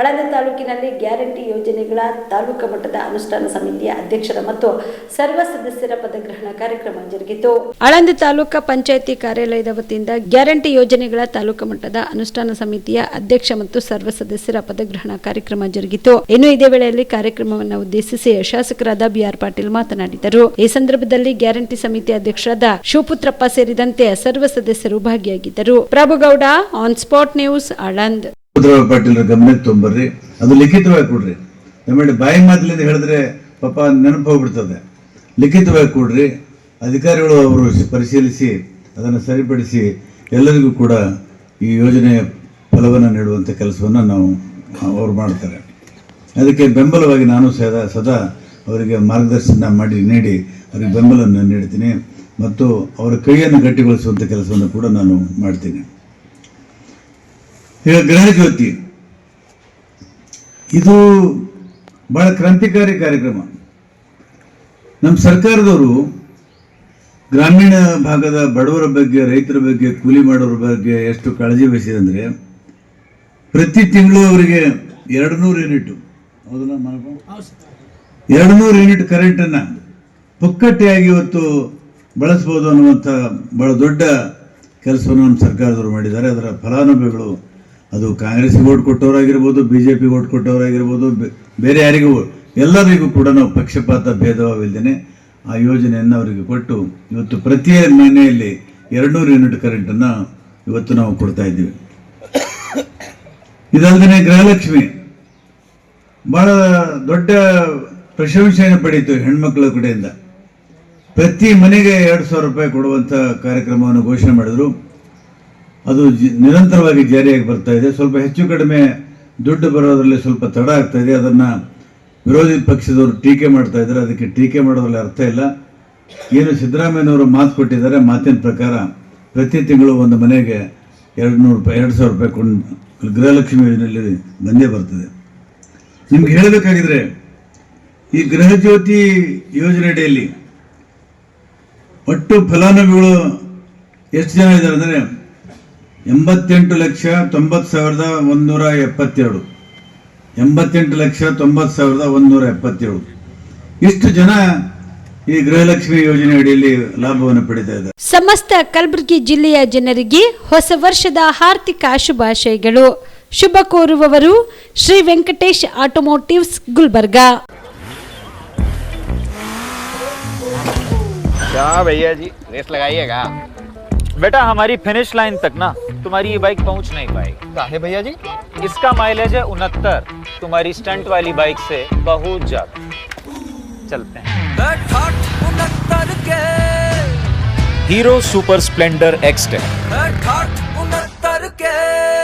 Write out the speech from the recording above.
ಆಳಂದ ತಾಲೂಕಿನಲ್ಲಿ ಗ್ಯಾರಂಟಿ ಯೋಜನೆಗಳ ತಾಲೂಕು ಮಟ್ಟದ ಅನುಷ್ಠಾನ ಸಮಿತಿಯ ಅಧ್ಯಕ್ಷರ ಮತ್ತು ಸರ್ವ ಸದಸ್ಯರ ಪದಗ್ರಹಣ ಕಾರ್ಯಕ್ರಮ ಜರುಗಿತು. ಆಳಂದ ತಾಲೂಕು ಪಂಚಾಯಿತಿ ಕಾರ್ಯಾಲಯದ ವತಿಯಿಂದ ಗ್ಯಾರಂಟಿ ಯೋಜನೆಗಳ ತಾಲೂಕು ಮಟ್ಟದ ಅನುಷ್ಠಾನ ಸಮಿತಿಯ ಅಧ್ಯಕ್ಷ ಮತ್ತು ಸರ್ವ ಸದಸ್ಯರ ಪದಗ್ರಹಣ ಕಾರ್ಯಕ್ರಮ ಜರುಗಿತು. ಇನ್ನು ಇದೇ ವೇಳೆಯಲ್ಲಿ ಕಾರ್ಯಕ್ರಮವನ್ನು ಉದ್ದೇಶಿಸಿ ಶಾಸಕರಾದ ಬಿಆರ್ ಪಾಟೀಲ್ ಮಾತನಾಡಿದರು. ಈ ಸಂದರ್ಭದಲ್ಲಿ ಗ್ಯಾರಂಟಿ ಸಮಿತಿ ಅಧ್ಯಕ್ಷರಾದ ಶಿವಪುತ್ರಪ್ಪ ಸೇರಿದಂತೆ ಸರ್ವ ಸದಸ್ಯರು ಭಾಗಿಯಾಗಿದ್ದರು. Prabhugouda on spot news Aland ಉದ್ರವ ಪಾಟೀಲ್ರ ಗಮನಕ್ಕೆ ತೊಂಬರ್ರಿ ಅದು ಲಿಖಿತವಾಗಿ ಕೊಡ್ರಿ. ಆಮೇಲೆ ಬಾಯಿ ಮಾತಿಲಿಂದ ಹೇಳಿದ್ರೆ ಪಾಪ ನೆನಪು ಹೋಗ್ಬಿಡ್ತದೆ. ಲಿಖಿತವಾಗಿ ಕೊಡ್ರಿ. ಅಧಿಕಾರಿಗಳು ಅವರು ಪರಿಶೀಲಿಸಿ, ಅದನ್ನು ಸರಿಪಡಿಸಿ ಎಲ್ಲರಿಗೂ ಕೂಡ ಈ ಯೋಜನೆಯ ಫಲವನ್ನು ನೀಡುವಂಥ ಕೆಲಸವನ್ನು ನಾವು, ಅವರು ಮಾಡ್ತಾರೆ. ಅದಕ್ಕೆ ಬೆಂಬಲವಾಗಿ ನಾನು ಸದಾ ಸದಾ ಅವರಿಗೆ ಮಾರ್ಗದರ್ಶನ ಮಾಡಿ, ನೀಡಿ ಅವರಿಗೆ ಬೆಂಬಲವನ್ನು ನೀಡ್ತೀನಿ. ಮತ್ತು ಅವರ ಕೈಯನ್ನು ಗಟ್ಟಿಗೊಳಿಸುವಂಥ ಕೆಲಸವನ್ನು ಕೂಡ ನಾನು ಮಾಡ್ತೀನಿ. ಈಗ ಗೃಹ ಜ್ಯೋತಿ. ಇದು ಬಹಳ ಕ್ರಾಂತಿಕಾರಿ ಕಾರ್ಯಕ್ರಮ. ನಮ್ಮ ಸರ್ಕಾರದವರು ಗ್ರಾಮೀಣ ಭಾಗದ ಬಡವರ ಬಗ್ಗೆ, ರೈತರ ಬಗ್ಗೆ, ಕೂಲಿ ಮಾಡೋರ ಬಗ್ಗೆ ಎಷ್ಟು ಕಾಳಜಿ ವಹಿಸಿದಂದರೆ, ಪ್ರತಿ ತಿಂಗಳು ಅವರಿಗೆ ಎರಡು ನೂರು ಯೂನಿಟ್, ಹೌದಲ್ಲ ಎರಡು ನೂರು ಯೂನಿಟ್ ಕರೆಂಟನ್ನು ಪುಕ್ಕಟ್ಟೆಯಾಗಿ ಇವತ್ತು ಬಳಸ್ಬೋದು ಅನ್ನುವಂಥ ಬಹಳ ದೊಡ್ಡ ಕೆಲಸವನ್ನು ನಮ್ಮ ಸರ್ಕಾರದವರು ಮಾಡಿದ್ದಾರೆ. ಅದರ ಫಲಾನುಭವಿಗಳು ಅದು ಕಾಂಗ್ರೆಸ್ ಓಟ್ ಕೊಟ್ಟವರಾಗಿರ್ಬೋದು ಬಿ ಜೆ ಪಿ ಓಟ್ ಕೊಟ್ಟವರಾಗಿರ್ಬೋದು ಬೇರೆ ಯಾರಿಗೂ ಎಲ್ಲರಿಗೂ ಕೂಡ ನಾವು ಪಕ್ಷಪಾತ ಭೇದವಾಗಿಲ್ದೇನೆ ಆ ಯೋಜನೆಯನ್ನು ಅವರಿಗೆ ಕೊಟ್ಟು ಇವತ್ತು ಪ್ರತಿ ಮನೆಯಲ್ಲಿ ಎರಡುನೂರು ಯೂನಿಟ್ ಕರೆಂಟನ್ನು ಇವತ್ತು ನಾವು ಕೊಡ್ತಾ ಇದ್ದೀವಿ. ಇದಲ್ಲದೆ ಗೃಹಲಕ್ಷ್ಮಿ. ಭಾಳ ದೊಡ್ಡ ಪ್ರಶಂಸೆಯನ್ನು ಪಡೀತು ಹೆಣ್ಮಕ್ಳ ಕಡೆಯಿಂದ. ಪ್ರತಿ ಮನೆಗೆ ಎರಡು ಸಾವಿರ ರೂಪಾಯಿ ಕೊಡುವಂಥ ಕಾರ್ಯಕ್ರಮವನ್ನು ಘೋಷಣೆ ಮಾಡಿದ್ರು. ಅದು ನಿರಂತರವಾಗಿ ಜಾರಿಯಾಗಿ ಬರ್ತಾ ಇದೆ. ಸ್ವಲ್ಪ ಹೆಚ್ಚು ಕಡಿಮೆ ದುಡ್ಡು ಬರೋದ್ರಲ್ಲಿ ಸ್ವಲ್ಪ ತಡ ಆಗ್ತಾ ಇದೆ. ಅದನ್ನು ವಿರೋಧಿ ಪಕ್ಷದವರು ಟೀಕೆ ಮಾಡ್ತಾ ಇದ್ದಾರೆ. ಅದಕ್ಕೆ ಟೀಕೆ ಮಾಡೋದ್ರಲ್ಲಿ ಅರ್ಥ ಇಲ್ಲ. ಏನು ಸಿದ್ದರಾಮಯ್ಯನವರು ಮಾತು ಕೊಟ್ಟಿದ್ದಾರೆ. ಮಾತಿನ ಪ್ರಕಾರ ಪ್ರತಿ ತಿಂಗಳು ಒಂದು ಮನೆಗೆ ಎರಡು ನೂರು ರೂಪಾಯಿ, ಎರಡು ಸಾವಿರ ರೂಪಾಯಿ ಕೊಂಡು ಗೃಹಲಕ್ಷ್ಮಿ ಯೋಜನೆಯಲ್ಲಿ ಬಂದೇ ಬರ್ತದೆ. ನಿಮ್ಗೆ ಹೇಳಬೇಕಾಗಿದ್ರೆ ಈ ಗೃಹಜ್ಯೋತಿ ಯೋಜನೆ ಅಡಿಯಲ್ಲಿ ಒಟ್ಟು ಫಲಾನುಭವಿಗಳು ಎಷ್ಟು ಜನ ಇದ್ದಾರೆ ಅಂದರೆ ಎಂಬತ್ತೆಂಟು ಲಕ್ಷ ತೊಂಬತ್ತು ಸಾವಿರದ ಒಂದೂರ ಎಪ್ಪತ್ತೇಳು ಎಂಬತ್ತೆಂಟು ಲಕ್ಷ ತೊಂಬತ್ತು ಸಾವಿರದ ಒಂದೂರ ಎಪ್ಪತ್ತೇಳು ಇಷ್ಟು ಜನ ಈ ಗೃಹಲಕ್ಷ್ಮಿ ಯೋಜನೆ ಅಡಿಯಲ್ಲಿ ಲಾಭವನ್ನು ಪಡಿತಾ ಇದ್ದಾರೆ ಸಮಸ್ತ ಕಲಬುರಗಿ ಜಿಲ್ಲೆಯ ಜನರಿಗೆ ಹೊಸ ವರ್ಷದ ಹಾರ್ದಿಕ ಶುಭಾಶಯಗಳು ಶುಭ ಕೋರುವವರು ಶ್ರೀ ವೆಂಕಟೇಶ್ ಆಟೋಮೋಟಿವ್ಸ್ ಗುಲ್ಬರ್ಗಾ क्या भैया जी रेस लगाइएगा बेटा हमारी फिनिश लाइन तक ना तुम्हारी ये बाइक पहुँच नहीं पाएगी। काहे भैया जी? इसका माइलेज है उनहत्तर तुम्हारी स्टंट वाली बाइक से बहुत ज़्यादा। चलते हैं। हीरो सुपर स्प्लेंडर उनहत्तर के।